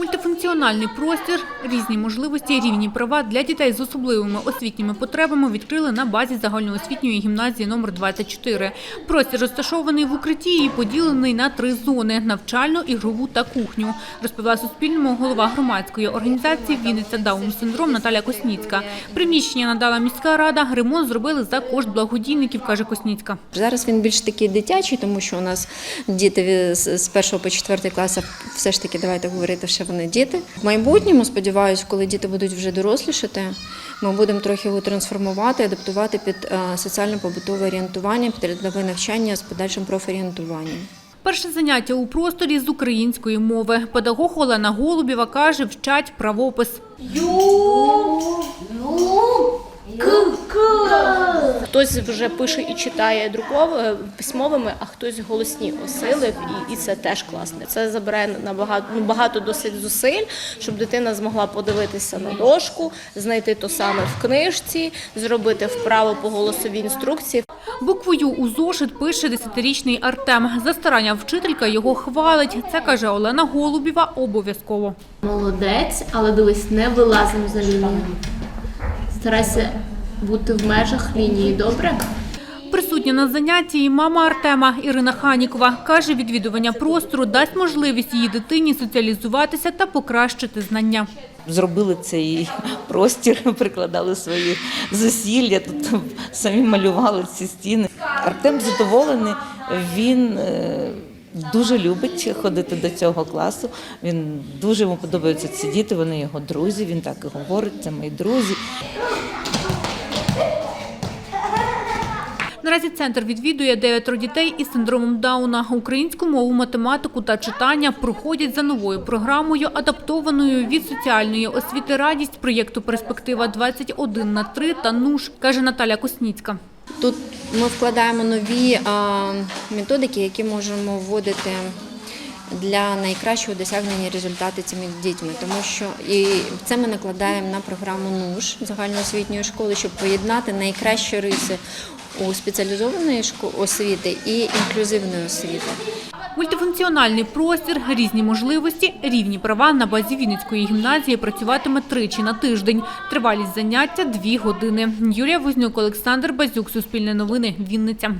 Мультифункціональний простір, різні можливості, рівні права для дітей з особливими освітніми потребами відкрили на базі загальноосвітньої гімназії номер 24. Простір розташований в укритті і поділений на три зони – навчальну, ігрову та кухню, розповіла Суспільному голова громадської організації «Вінниця Даун-синдром» Наталя Косніцька. Приміщення надала міська рада, ремонт зробили за кошт благодійників, каже Косніцька. Зараз він більш такий дитячий, тому що у нас діти з першого по четвертий клас, все ж таки, давайте говорити, що вони діти. В майбутньому, сподіваюся, коли діти будуть вже дорослішати, ми будемо трохи його трансформувати, адаптувати під е, соціально-побутове орієнтування, під рядове навчання з подальшим профорієнтуванням. Перше заняття у просторі з української мови. Педагог Олена Голубєва каже, вчать правопис. Хтось вже пише і читає друковими письмовими, а хтось голосні осилив, і, і це теж класно. Це забере набагато ну, багато досить зусиль, щоб дитина змогла подивитися на дошку, знайти то саме в книжці, зробити вправо по голосовій інструкції. Буквою у зошит пише десятирічний Артем. За старання вчителька його хвалить. Це каже Олена Голубєва обов'язково. Молодець, але дивись, не вилазимо за лінію. Старайся бути в межах лінії, добре? Присутня на занятті і мама Артема Ірина Ханікова. Каже, відвідування простору дасть можливість її дитині соціалізуватися та покращити знання. зробили цей простір, прикладали свої зусилля, тут самі малювали ці стіни. Артем задоволений, він е, дуже любить ходити до цього класу. Він дуже йому подобаються ці діти, вони його друзі. Він так і говорить, це мої друзі. Наразі центр відвідує дев'ятеро дітей із синдромом Дауна. Українську мову, математику та читання проходять за новою програмою, адаптованою від соціальної освіти радість проєкту Перспектива 21 на 3 та НУШ, каже Наталя Косніцька. Тут ми вкладаємо нові методики, які можемо вводити для найкращого досягнення результату цими дітьми, тому що і це ми накладаємо на програму НУШ загальноосвітньої школи, щоб поєднати найкращі риси у спеціалізованої освіти і інклюзивної освіти. Мультифункціональний простір, різні можливості, рівні права на базі Вінницької гімназії працюватиме тричі на тиждень. Тривалість заняття – дві години. Юрія Вознюк, Олександр Базюк, Суспільне новини, Вінниця.